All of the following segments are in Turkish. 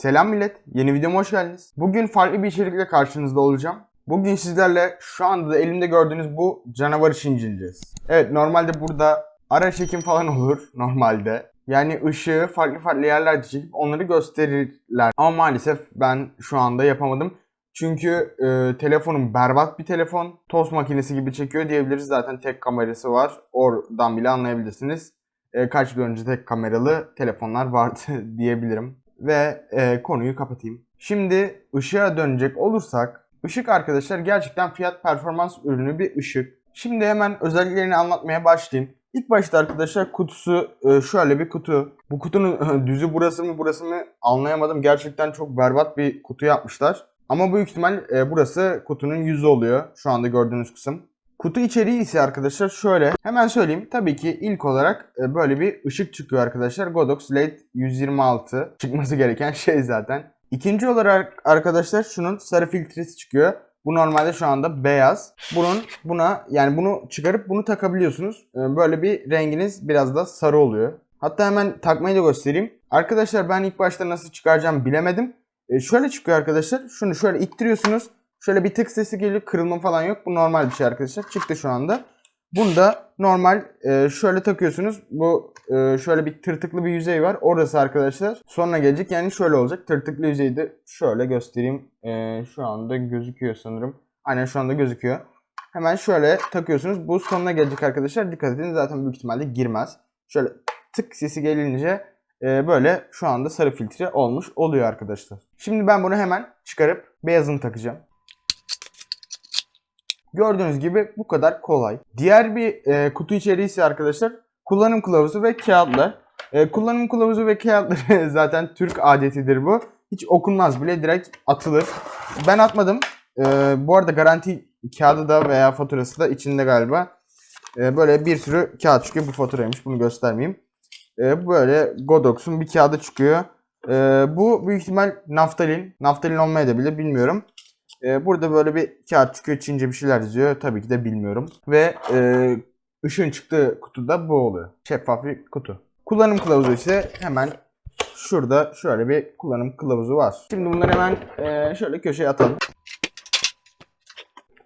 Selam millet, yeni videoma hoş geldiniz. Bugün farklı bir içerikle karşınızda olacağım. Bugün sizlerle şu anda da elimde gördüğünüz bu canavar işini inceleyeceğiz. Evet normalde burada ara çekim falan olur normalde. Yani ışığı farklı farklı yerlerde çekip onları gösterirler. Ama maalesef ben şu anda yapamadım. Çünkü e, telefonum berbat bir telefon. Tost makinesi gibi çekiyor diyebiliriz. Zaten tek kamerası var. Oradan bile anlayabilirsiniz. E, kaç yıl önce tek kameralı telefonlar vardı diyebilirim. Ve e, konuyu kapatayım. Şimdi ışığa dönecek olursak. ışık arkadaşlar gerçekten fiyat performans ürünü bir ışık. Şimdi hemen özelliklerini anlatmaya başlayayım. İlk başta arkadaşlar kutusu e, şöyle bir kutu. Bu kutunun düzü burası mı burası mı anlayamadım. Gerçekten çok berbat bir kutu yapmışlar. Ama büyük ihtimal e, burası kutunun yüzü oluyor. Şu anda gördüğünüz kısım. Kutu içeriği ise arkadaşlar şöyle. Hemen söyleyeyim. Tabii ki ilk olarak e, böyle bir ışık çıkıyor arkadaşlar. Godox LED 126 çıkması gereken şey zaten. İkinci olarak arkadaşlar şunun sarı filtresi çıkıyor. Bu normalde şu anda beyaz. Bunun buna yani bunu çıkarıp bunu takabiliyorsunuz. E, Böyle bir renginiz biraz da sarı oluyor. Hatta hemen takmayı da göstereyim. Arkadaşlar ben ilk başta nasıl çıkaracağım bilemedim. E, şöyle çıkıyor arkadaşlar. Şunu şöyle ittiriyorsunuz. Şöyle bir tık sesi geliyor. Kırılma falan yok. Bu normal bir şey arkadaşlar. Çıktı şu anda. Bunu da normal e, şöyle takıyorsunuz. Bu e, şöyle bir tırtıklı bir yüzey var. Orası arkadaşlar sonra gelecek. Yani şöyle olacak. Tırtıklı yüzeyi de şöyle göstereyim. E, şu anda gözüküyor sanırım. Aynen şu anda gözüküyor. Hemen şöyle takıyorsunuz. Bu sonuna gelecek arkadaşlar. Dikkat edin zaten büyük ihtimalle girmez. Şöyle tık sesi gelince e, böyle şu anda sarı filtre olmuş oluyor arkadaşlar. Şimdi ben bunu hemen çıkarıp beyazını takacağım. Gördüğünüz gibi bu kadar kolay. Diğer bir e, kutu içeriği ise arkadaşlar kullanım kılavuzu ve kağıtlar. E, kullanım kılavuzu ve kağıtları zaten Türk adetidir bu. Hiç okunmaz bile direkt atılır. Ben atmadım. E, bu arada garanti kağıdı da veya faturası da içinde galiba. E, böyle bir sürü kağıt çıkıyor. Bu faturaymış. Bunu göstermeyeyim. E, böyle Godox'un bir kağıdı çıkıyor. E, bu büyük ihtimal naftalin. Naftalin olmayabilir bilmiyorum. Ee, burada böyle bir kağıt çıkıyor. Çince bir şeyler yazıyor. Tabii ki de bilmiyorum. Ve e, ışığın çıktığı kutuda bu oluyor. Şeffaf bir kutu. Kullanım kılavuzu ise hemen şurada şöyle bir kullanım kılavuzu var. Şimdi bunları hemen e, şöyle köşeye atalım.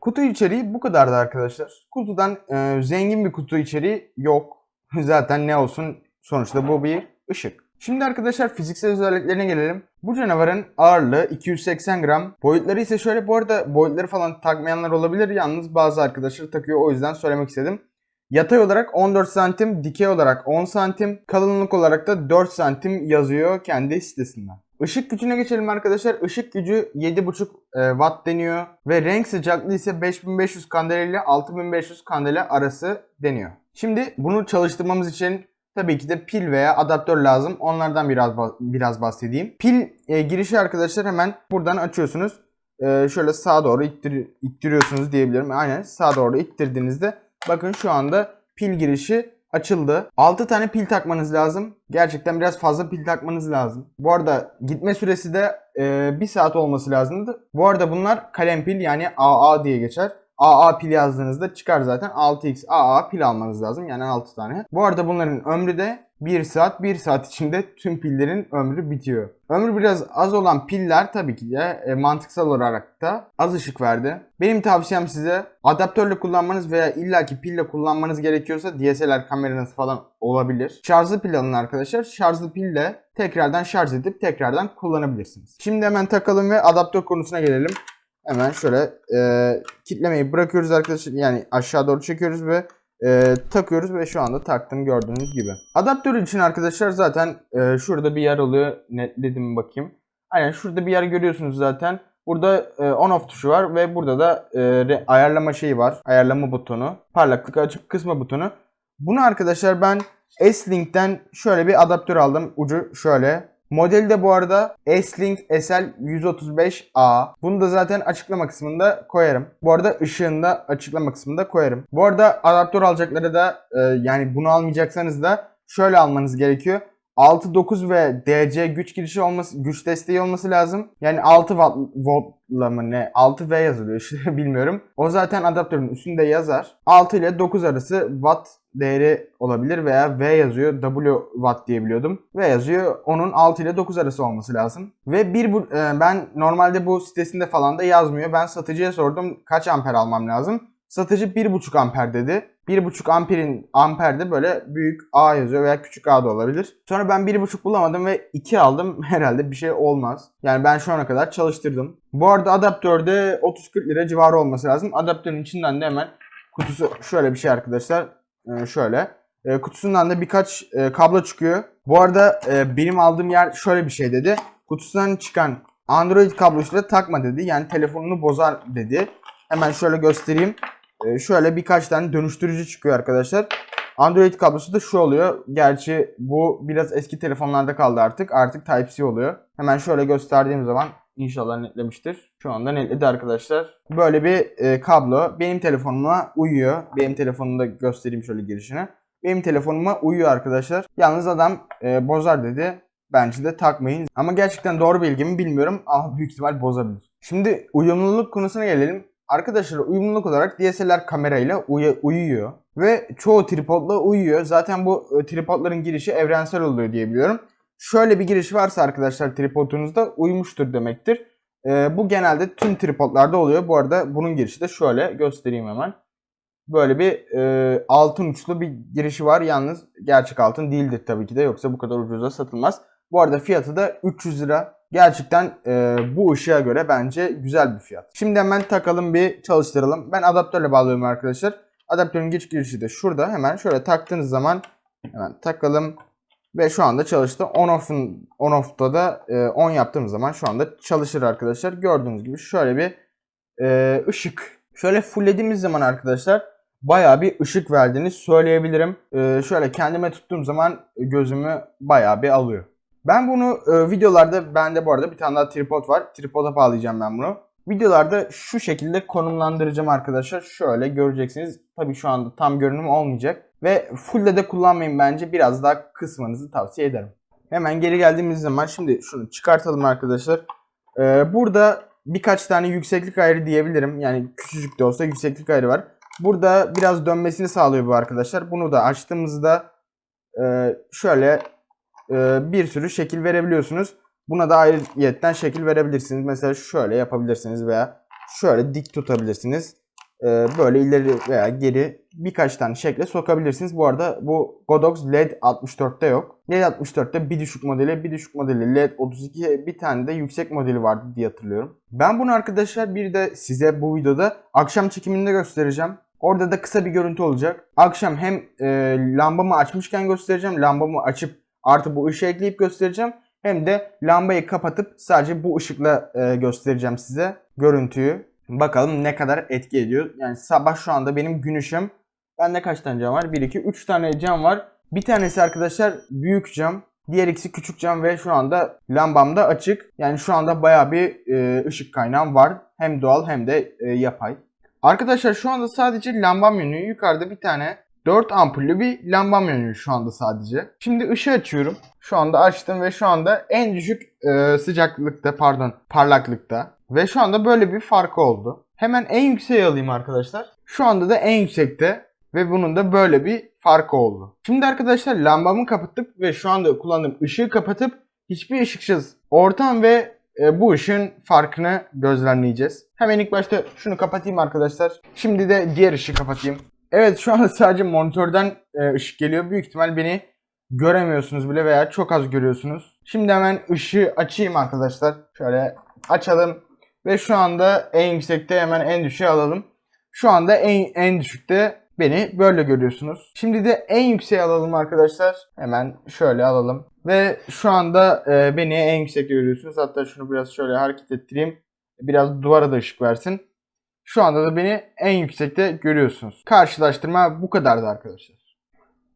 Kutu içeriği bu kadardı arkadaşlar. Kutudan e, zengin bir kutu içeriği yok. Zaten ne olsun sonuçta bu bir ışık. Şimdi arkadaşlar fiziksel özelliklerine gelelim. Bu canavarın ağırlığı 280 gram. Boyutları ise şöyle bu arada boyutları falan takmayanlar olabilir. Yalnız bazı arkadaşlar takıyor o yüzden söylemek istedim. Yatay olarak 14 santim, dikey olarak 10 santim, kalınlık olarak da 4 santim yazıyor kendi sitesinden. Işık gücüne geçelim arkadaşlar. Işık gücü 7.5 e, watt deniyor ve renk sıcaklığı ise 5500 kandela ile 6500 kandela arası deniyor. Şimdi bunu çalıştırmamız için Tabii ki de pil veya adaptör lazım. Onlardan biraz biraz bahsedeyim. Pil e, girişi arkadaşlar hemen buradan açıyorsunuz. E, şöyle sağa doğru ittir, ittiriyorsunuz diyebilirim. Aynen sağa doğru ittirdiğinizde bakın şu anda pil girişi açıldı. 6 tane pil takmanız lazım. Gerçekten biraz fazla pil takmanız lazım. Bu arada gitme süresi de e, 1 saat olması lazımdı. Bu arada bunlar kalem pil yani AA diye geçer. AA pil yazdığınızda çıkar zaten 6x AA pil almanız lazım yani 6 tane. Bu arada bunların ömrü de 1 saat 1 saat içinde tüm pillerin ömrü bitiyor. Ömrü biraz az olan piller tabii ki de e, mantıksal olarak da az ışık verdi. Benim tavsiyem size adaptörle kullanmanız veya illaki pille kullanmanız gerekiyorsa DSLR kameranız falan olabilir. Şarjlı pil alın arkadaşlar. Şarjlı pille tekrardan şarj edip tekrardan kullanabilirsiniz. Şimdi hemen takalım ve adaptör konusuna gelelim. Hemen şöyle e, kitlemeyi bırakıyoruz arkadaşlar. Yani aşağı doğru çekiyoruz ve e, takıyoruz ve şu anda taktım gördüğünüz gibi. Adaptör için arkadaşlar zaten e, şurada bir yer oluyor. Netledim bakayım. Aynen şurada bir yer görüyorsunuz zaten. Burada e, on off tuşu var ve burada da e, ayarlama şeyi var. Ayarlama butonu. Parlaklık açıp kısma butonu. Bunu arkadaşlar ben S-Link'ten şöyle bir adaptör aldım. Ucu şöyle. Modeli de bu arada S-Link SL135A. Bunu da zaten açıklama kısmında koyarım. Bu arada ışığını da açıklama kısmında koyarım. Bu arada adaptör alacakları da e, yani bunu almayacaksanız da şöyle almanız gerekiyor. 6 9 ve DC güç girişi olması güç desteği olması lazım. Yani 6 watt voltla mı ne 6 V yazılıyor işte bilmiyorum. O zaten adaptörün üstünde yazar. 6 ile 9 arası watt değeri olabilir veya V yazıyor W watt diye biliyordum. V yazıyor onun 6 ile 9 arası olması lazım. Ve bir bu, e, ben normalde bu sitesinde falan da yazmıyor. Ben satıcıya sordum kaç amper almam lazım. Satıcı 1.5 amper dedi. 1.5 amperin amperde böyle büyük A yazıyor veya küçük A da olabilir. Sonra ben 1.5 bulamadım ve 2 aldım. Herhalde bir şey olmaz. Yani ben şu ana kadar çalıştırdım. Bu arada adaptörde 30-40 lira civarı olması lazım. Adaptörün içinden de hemen kutusu şöyle bir şey arkadaşlar. Ee, şöyle. Ee, kutusundan da birkaç e, kablo çıkıyor. Bu arada e, benim aldığım yer şöyle bir şey dedi. Kutusundan çıkan Android kablosuyla takma dedi. Yani telefonunu bozar dedi. Hemen şöyle göstereyim. Ee, şöyle birkaç tane dönüştürücü çıkıyor arkadaşlar. Android kablosu da şu oluyor. Gerçi bu biraz eski telefonlarda kaldı artık. Artık Type-C oluyor. Hemen şöyle gösterdiğim zaman inşallah netlemiştir. Şu anda netledi arkadaşlar. Böyle bir e, kablo benim telefonuma uyuyor. Benim telefonumda göstereyim şöyle girişini. Benim telefonuma uyuyor arkadaşlar. Yalnız adam e, bozar dedi. Bence de takmayın. Ama gerçekten doğru bilgi mi bilmiyorum. Ama büyük ihtimal bozabilir. Şimdi uyumluluk konusuna gelelim. Arkadaşlar uyumluluk olarak DSLR kamerayla uyu- uyuyor. Ve çoğu tripodla uyuyor. Zaten bu e, tripodların girişi evrensel oluyor diye biliyorum. Şöyle bir giriş varsa arkadaşlar tripodunuzda uyumuştur demektir. E, bu genelde tüm tripodlarda oluyor. Bu arada bunun girişi de şöyle göstereyim hemen. Böyle bir e, altın uçlu bir girişi var. Yalnız gerçek altın değildir tabii ki de. Yoksa bu kadar ucuza satılmaz. Bu arada fiyatı da 300 lira. Gerçekten e, bu ışığa göre bence güzel bir fiyat. Şimdi hemen takalım bir çalıştıralım. Ben adaptörle bağlıyorum arkadaşlar. Adaptörün güç girişi de şurada. Hemen şöyle taktığınız zaman hemen takalım. Ve şu anda çalıştı. On off'un on off'ta da e, on yaptığımız zaman şu anda çalışır arkadaşlar. Gördüğünüz gibi şöyle bir e, ışık. Şöyle fulllediğimiz zaman arkadaşlar bayağı bir ışık verdiğini söyleyebilirim. E, şöyle kendime tuttuğum zaman gözümü bayağı bir alıyor. Ben bunu e, videolarda bende bu arada bir tane daha tripod var. Tripoda bağlayacağım ben bunu. Videolarda şu şekilde konumlandıracağım arkadaşlar. Şöyle göreceksiniz. Tabii şu anda tam görünüm olmayacak. Ve fullde de kullanmayın bence. Biraz daha kısmanızı tavsiye ederim. Hemen geri geldiğimiz zaman şimdi şunu çıkartalım arkadaşlar. Ee, burada birkaç tane yükseklik ayarı diyebilirim. Yani küçücük de olsa yükseklik ayarı var. Burada biraz dönmesini sağlıyor bu arkadaşlar. Bunu da açtığımızda e, şöyle bir sürü şekil verebiliyorsunuz. Buna da ayrıyetten şekil verebilirsiniz. Mesela şöyle yapabilirsiniz veya şöyle dik tutabilirsiniz. Ee, böyle ileri veya geri birkaç tane şekle sokabilirsiniz. Bu arada bu Godox LED 64'te yok. LED 64'te bir düşük modeli, bir düşük modeli LED 32, bir tane de yüksek modeli vardı diye hatırlıyorum. Ben bunu arkadaşlar bir de size bu videoda akşam çekiminde göstereceğim. Orada da kısa bir görüntü olacak. Akşam hem e, lambamı açmışken göstereceğim. Lambamı açıp artı bu ışığı ekleyip göstereceğim. Hem de lambayı kapatıp sadece bu ışıkla e, göstereceğim size görüntüyü. Bakalım ne kadar etki ediyor. Yani sabah şu anda benim gün ışığım. Bende kaç tane cam var? 1, 2, 3 tane cam var. Bir tanesi arkadaşlar büyük cam. Diğer ikisi küçük cam ve şu anda lambam da açık. Yani şu anda baya bir e, ışık kaynağım var. Hem doğal hem de e, yapay. Arkadaşlar şu anda sadece lambam yanıyor. Yukarıda bir tane 4 ampullü bir lambam yanıyor şu anda sadece. Şimdi ışığı açıyorum. Şu anda açtım ve şu anda en düşük e, sıcaklıkta pardon parlaklıkta. Ve şu anda böyle bir farkı oldu. Hemen en yükseğe alayım arkadaşlar. Şu anda da en yüksekte ve bunun da böyle bir farkı oldu. Şimdi arkadaşlar lambamı kapattık ve şu anda kullandığım ışığı kapatıp hiçbir ışıksız ortam ve e, bu ışığın farkını gözlemleyeceğiz. Hemen ilk başta şunu kapatayım arkadaşlar. Şimdi de diğer ışığı kapatayım. Evet şu anda sadece monitörden e, ışık geliyor. Büyük ihtimal beni göremiyorsunuz bile veya çok az görüyorsunuz. Şimdi hemen ışığı açayım arkadaşlar. Şöyle açalım. Ve şu anda en yüksekte hemen en düşüğe alalım. Şu anda en, en düşükte beni böyle görüyorsunuz. Şimdi de en yükseğe alalım arkadaşlar. Hemen şöyle alalım. Ve şu anda e, beni en yüksekte görüyorsunuz. Hatta şunu biraz şöyle hareket ettireyim. Biraz duvara da ışık versin. Şu anda da beni en yüksekte görüyorsunuz. Karşılaştırma bu kadardı arkadaşlar.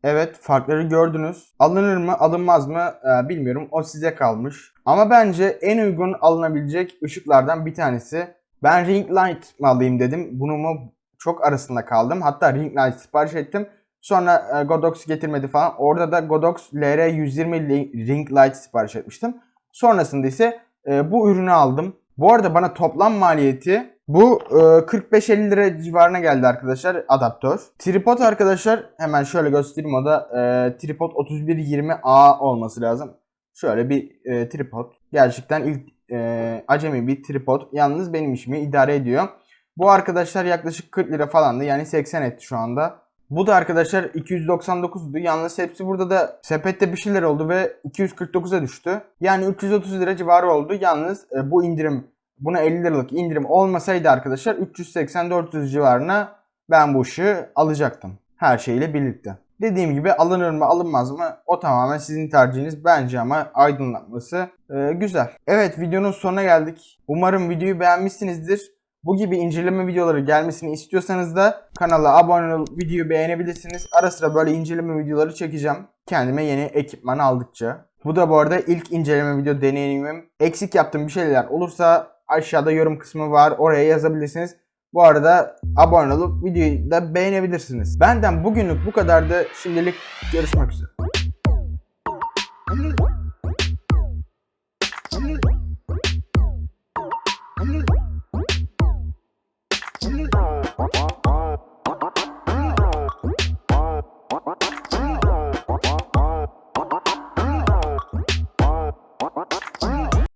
Evet farkları gördünüz. Alınır mı alınmaz mı e, bilmiyorum. O size kalmış. Ama bence en uygun alınabilecek ışıklardan bir tanesi. Ben ring light mı alayım dedim. Bunu mu çok arasında kaldım. Hatta ring light sipariş ettim. Sonra e, Godox getirmedi falan. Orada da Godox LR120 li- ring light sipariş etmiştim. Sonrasında ise e, bu ürünü aldım. Bu arada bana toplam maliyeti bu e, 45-50 lira civarına geldi arkadaşlar adaptör. Tripod arkadaşlar hemen şöyle göstereyim o da e, tripod 3120A olması lazım. Şöyle bir e, tripod. Gerçekten ilk e, acemi bir tripod. Yalnız benim işimi idare ediyor. Bu arkadaşlar yaklaşık 40 lira falandı. Yani 80 etti şu anda. Bu da arkadaşlar 299'du. Yalnız hepsi burada da sepette bir şeyler oldu ve 249'a düştü. Yani 330 lira civarı oldu. Yalnız e, bu indirim buna 50 liralık indirim olmasaydı arkadaşlar 380-400 civarına ben bu ışığı alacaktım. Her şeyle birlikte. Dediğim gibi alınır mı alınmaz mı o tamamen sizin tercihiniz bence ama aydınlatması e, güzel. Evet videonun sonuna geldik. Umarım videoyu beğenmişsinizdir. Bu gibi inceleme videoları gelmesini istiyorsanız da kanala abone olup videoyu beğenebilirsiniz. Ara sıra böyle inceleme videoları çekeceğim. Kendime yeni ekipman aldıkça. Bu da bu arada ilk inceleme video deneyimim. Eksik yaptığım bir şeyler olursa aşağıda yorum kısmı var. Oraya yazabilirsiniz. Bu arada abone olup videoyu da beğenebilirsiniz. Benden bugünlük bu kadardı. Şimdilik görüşmek üzere.